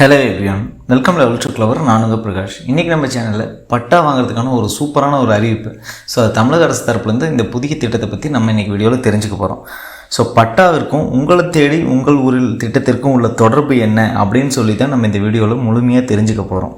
Hello everyone welcome level to clever நானுங்க பிரகாஷ். இன்றைக்கி நம்ம சேனலில் பட்டா வாங்குறதுக்கான ஒரு சூப்பரான ஒரு அறிவிப்பு. ஸோ அது தமிழக அரசு தரப்புலேருந்து இந்த புதிய திட்டத்தை பற்றி நம்ம இன்றைக்கி வீடியோவில் தெரிஞ்சுக்க போகிறோம் ஸோ பட்டாவிற்கும் உங்களை தேடி உங்கள் ஊரில் திட்டத்திற்கும் உள்ள தொடர்பு என்ன அப்படின்னு சொல்லி தான் நம்ம இந்த வீடியோவில் முழுமையாக தெரிஞ்சுக்க போகிறோம்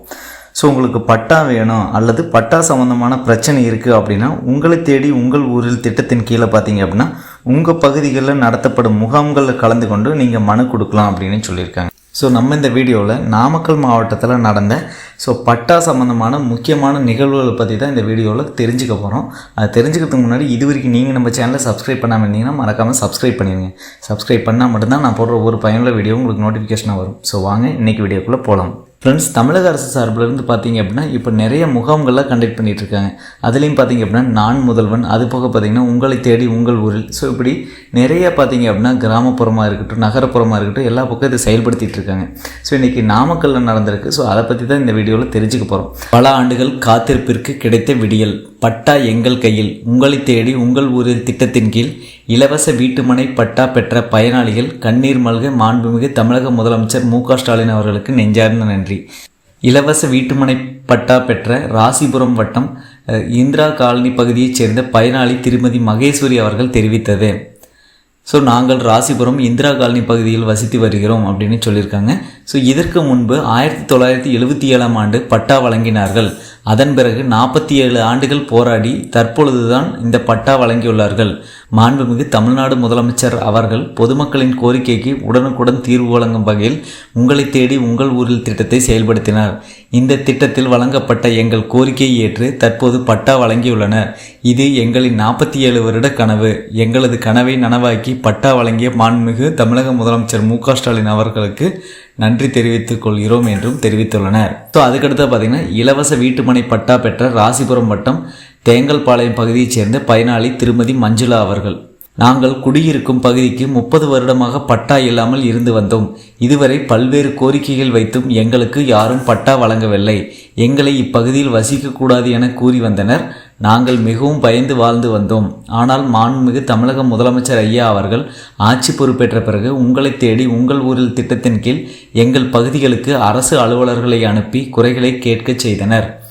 ஸோ உங்களுக்கு பட்டா வேணும் அல்லது பட்டா சம்மந்தமான பிரச்சனை இருக்குது அப்படின்னா உங்களை தேடி உங்கள் ஊரில் திட்டத்தின் கீழே பார்த்தீங்க அப்படின்னா உங்கள் பகுதிகளில் நடத்தப்படும் முகாம்களில் கலந்து கொண்டு நீங்கள் மனு கொடுக்கலாம் அப்படின்னு சொல்லியிருக்காங்க. ஸோ நம்ம இந்த வீடியோவில் நாமக்கல் மாவட்டத்தில் நடந்த ஸோ பட்டா சம்மந்தமான முக்கியமான நிகழ்வுகளை பற்றி தான் இந்த வீடியோவில் தெரிஞ்சுக்க போகிறோம் அது தெரிஞ்சுக்கிறதுக்கு முன்னாடி இது வரைக்கும் நீங்கள் நம்ம சேனலை சப்ஸ்கிரைப் பண்ணாமல் இருந்தீங்கன்னா மறக்காமல் சப்ஸ்கிரைப் பண்ணிடுங்க சப்ஸ்கிரைப் பண்ணால் மட்டும்தான் நான் போடுற ஒரு பயனுள்ள வீடியோ உங்களுக்கு நோட்டிஃபிகேஷனாக வரும். ஸோ வாங்க இன்றைக்கி வீடியோக்குள்ளே போகலாம் ஃப்ரெண்ட்ஸ் தமிழக அரசு சார்பில் இருந்து பார்த்தீங்க அப்படின்னா இப்போ நிறைய முகாம்கள்லாம் கண்டக்ட் பண்ணிகிட்டு இருக்காங்க அதுலேயும் பார்த்தீங்க அப்படின்னா நான் முதல்வன் அது போக பார்த்தீங்கன்னா உங்களை தேடி உங்கள் ஊரில். ஸோ இப்படி நிறைய பார்த்தீங்க அப்படின்னா கிராமப்புறமாக இருக்கட்டும் நகரப்புறமாக இருக்கட்டும் எல்லா பக்கம் இதை செயல்படுத்திகிட்டு இருக்காங்க ஸோ இன்றைக்கி நாமக்கல்லில் நடந்திருக்கு. ஸோ அதை பற்றி தான் இந்த வீடியோவில் தெரிஞ்சுக்க போகிறோம் பல ஆண்டுகள் காத்திருப்பிற்கு கிடைத்த விடியல். பட்டா எங்கள் கையில். உங்களை தேடி உங்கள் ஊரில் திட்டத்தின் கீழ் இலவச வீட்டுமனை பட்டா பெற்ற பயனாளிகள் கண்ணீர் மல்க மாண்புமிகு தமிழக முதலமைச்சர் மு ஸ்டாலின் அவர்களுக்கு நெஞ்சார்ந்த நன்றி. இலவச வீட்டுமனை பட்டா பெற்ற ராசிபுரம் வட்டம் இந்திரா காலனி பகுதியைச் சேர்ந்த பயனாளி திருமதி மகேஸ்வரி அவர்கள் தெரிவித்தது. ஸோ நாங்கள் ராசிபுரம் இந்திரா காலனி பகுதியில் வசித்து வருகிறோம் அப்படின்னு சொல்லியிருக்காங்க. ஸோ இதற்கு முன்பு ஆயிரத்தி தொள்ளாயிரத்தி எழுபத்தி ஏழாம் ஆண்டு பட்டா வழங்கினார்கள். அதன் பிறகு நாற்பத்தி ஏழு ஆண்டுகள் போராடி தற்பொழுதுதான் இந்த பட்டா வழங்கியுள்ளார்கள். மாண்புமிகு தமிழ்நாடு முதலமைச்சர் அவர்கள் பொதுமக்களின் கோரிக்கைக்கு உடனுக்குடன் தீர்வு வழங்கும் வகையில் உங்களை தேடி உங்கள் ஊரில் திட்டத்தை செயல்படுத்தினார். இந்த திட்டத்தில் வழங்கப்பட்ட எங்கள் கோரிக்கையை ஏற்று தற்போது பட்டா வழங்கியுள்ளனர். இது எங்களின் நாற்பத்தி ஏழு வருட கனவு. எங்களது கனவை நனவாக்கி பட்டா வழங்கிய மாண்புமிகு தமிழக முதலமைச்சர் மு ஸ்டாலின் அவர்களுக்கு நன்றி தெரிவித்துக் கொள்கிறோம் என்றும் தெரிவித்துள்ளனர். ஸோ அதுக்கடுத்து பார்த்தீங்கன்னா இலவச வீட்டுமனை பட்டா பெற்ற ராசிபுரம் வட்டம் தேங்கல்பாளையம் பகுதியைச் சேர்ந்த பயனாளி திருமதி மஞ்சுளா அவர்கள். நாங்கள் குடியிருக்கும் பகுதிக்கு முப்பது வருடமாக பட்டா இல்லாமல் இருந்து வந்தோம். இதுவரை பல்வேறு கோரிக்கைகள் வைத்தும் எங்களுக்கு யாரும் பட்டா வழங்கவில்லை. எங்களை இப்பகுதியில் வசிக்கக்கூடாது என கூறி வந்தனர். நாங்கள் மிகவும் பயந்து வாழ்ந்து வந்தோம். ஆனால் மாண்புமிகு தமிழக முதலமைச்சர் ஐயா அவர்கள் ஆட்சி பொறுப்பேற்ற பிறகு உங்களை தேடி உங்கள் ஊரில் திட்டத்தின் கீழ் எங்கள் பகுதிகளுக்கு அரசு அலுவலர்களை அனுப்பி குறைகளை கேட்கச் செய்தனர்.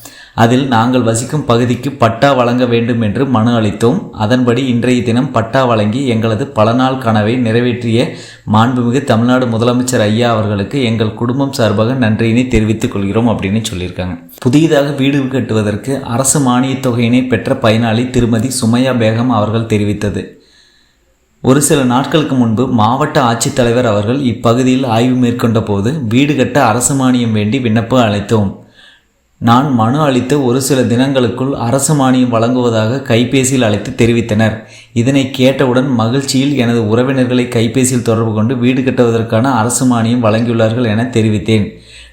அதில் நாங்கள் வசிக்கும் பகுதிக்கு பட்டா வழங்க வேண்டும் என்று மனு அளித்தோம். அதன்படி இன்றைய தினம் பட்டா வழங்கி எங்களது பல நாள் கனவை நிறைவேற்றிய மாண்புமிகு தமிழ்நாடு முதலமைச்சர் ஐயா அவர்களுக்கு எங்கள் குடும்பம் சார்பாக நன்றியினை தெரிவித்துக் கொள்கிறோம் அப்படின்னு சொல்லியிருக்காங்க. புதியதாக வீடு கட்டுவதற்கு அரசு மானியத் தொகையினை பெற்ற பயனாளி திருமதி சுமையா பேகம் அவர்கள் தெரிவித்தது. ஒரு சில நாட்களுக்கு முன்பு மாவட்ட ஆட்சித்தலைவர் அவர்கள் இப்பகுதியில் ஆய்வு மேற்கொண்ட போது வீடு கட்ட அரசு மானியம் வேண்டி விண்ணப்பம் அளித்தோம். நான் மனு அளித்த ஒரு சில தினங்களுக்குள் அரசு மானியம் வழங்குவதாக கைபேசியில் அழைத்து தெரிவித்தனர். இதனை கேட்டவுடன் மகிழ்ச்சியில் எனது உறவினர்களை கைபேசியில் தொடர்பு கொண்டு வீடு கட்டுவதற்கான அரசு மானியம் வழங்கியுள்ளார்கள் என தெரிவித்தேன்.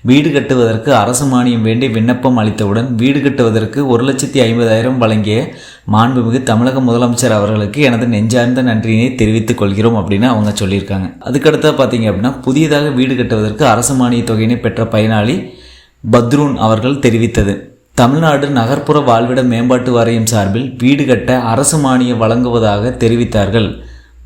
வீடு கட்டுவதற்கு அரசு மானியம் வேண்டி விண்ணப்பம் அளித்தவுடன் வீடு கட்டுவதற்கு ஒரு லட்சத்தி ஐம்பதாயிரம் வழங்கிய மாண்புமிகு தமிழக முதலமைச்சர் அவர்களுக்கு எனது நெஞ்சார்ந்த நன்றியினை தெரிவித்துக் கொள்கிறோம் அப்படின்னு அவங்க சொல்லியிருக்காங்க. அதுக்கடுத்தா பார்த்தீங்க அப்படின்னா புதியதாக வீடு கட்டுவதற்கு அரசு மானிய தொகையினை பெற்ற பயனாளி பத்ரூன் அவர்கள் தெரிவித்தது. தமிழ்நாடு நகர்ப்புற வாழ்விட மேம்பாட்டு வாரியம் சார்பில் வீடு கட்ட அரசு மானியம் வழங்குவதாக தெரிவித்தார்கள்.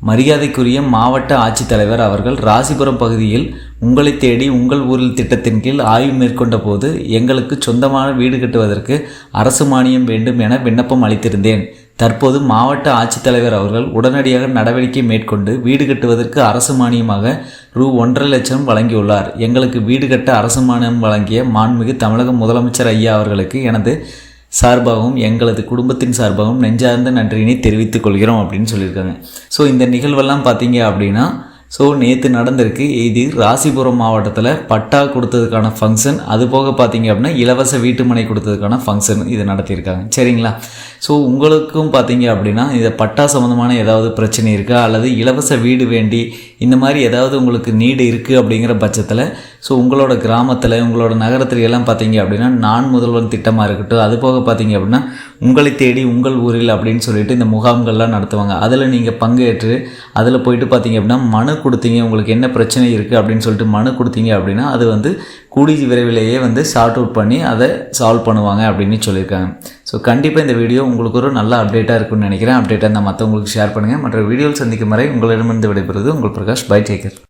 மரியாதைக்குரிய மாவட்ட ஆட்சித்தலைவர் அவர்கள் ராசிபுரம் பகுதியில் உங்களை தேடி உங்கள் ஊரில் திட்டத்தின் கீழ் ஆய்வு மேற்கொண்ட போது எங்களுக்கு சொந்தமான வீடு கட்டுவதற்கு அரசு மானியம் வேண்டும் என விண்ணப்பம் அளித்திருந்தேன். தற்போது மாவட்ட ஆட்சித்தலைவர் அவர்கள் உடனடியாக நடவடிக்கை மேற்கொண்டு வீடு கட்டுவதற்கு அரசு மானியமாக ரூ ஒன்றரை லட்சம் வழங்கியுள்ளார். எங்களுக்கு வீடு கட்ட அரசு மானியம் வழங்கிய மாண்புமிகு தமிழக முதலமைச்சர் ஐயா அவர்களுக்கு எனது சார்பாகவும் எங்களது குடும்பத்தின் சார்பாகவும் நெஞ்சார்ந்த நன்றியினை தெரிவித்துக் கொள்கிறோம் அப்படின்னு சொல்லியிருக்காங்க. ஸோ இந்த நிகழ்வெல்லாம் பார்த்தீங்க அப்படின்னா ஸோ நேற்று நடந்திருக்கு. இது ராசிபுரம் மாவட்டத்தில் பட்டா கொடுத்ததுக்கான ஃபங்க்ஷன் அது போக பார்த்தீங்க அப்படின்னா இலவச வீட்டுமனை கொடுத்ததுக்கான ஃபங்க்ஷன் இது நடத்தியிருக்காங்க. சரிங்களா? ஸோ உங்களுக்கும் பார்த்தீங்க அப்படின்னா இந்த பட்டா சம்மந்தமான ஏதாவது பிரச்சனை இருக்கா? அல்லது இலவச வீடு வேண்டி இந்த மாதிரி ஏதாவது உங்களுக்கு நீடு இருக்குது அப்படிங்கிற பட்சத்தில் ஸோ உங்களோட கிராமத்தில் உங்களோட நகரத்தில் எல்லாம் பார்த்தீங்க அப்படின்னா நான் முதல்வன் திட்டமாக இருக்கட்டும் அது போக பார்த்தீங்க அப்படின்னா உங்களை தேடி உங்கள் ஊரில் அப்படின்னு சொல்லிட்டு இந்த முகாம்கள்லாம் நடத்துவாங்க. அதில் நீங்கள் பங்கேற்று அதில் போயிட்டு பார்த்தீங்க அப்படின்னா மனு கொடுத்தீங்க உங்களுக்கு என்ன பிரச்சனை இருக்குது அப்படின்னு சொல்லிட்டு மனு கொடுத்தீங்க அப்படின்னா அது வந்து கூடி விரைவிலேயே வந்து ஷார்ட் அவுட் பண்ணி அதை சால்வ் பண்ணுவாங்க அப்படின்னு சொல்லியிருக்காங்க. ஸோ கண்டிப்பாக இந்த வீடியோ உங்களுக்கு ஒரு நல்ல அப்டேட்டாக இருக்கும்னு நினைக்கிறேன். அப்டேட்டாக இருந்தால் மற்றவங்களுக்கு ஷேர் பண்ணுங்கள் மற்ற வீடியோவில் சந்திக்கும் வரை உங்களிடமிருந்து விடைபெறுவது உங்கள் பிரகாஷ். By taker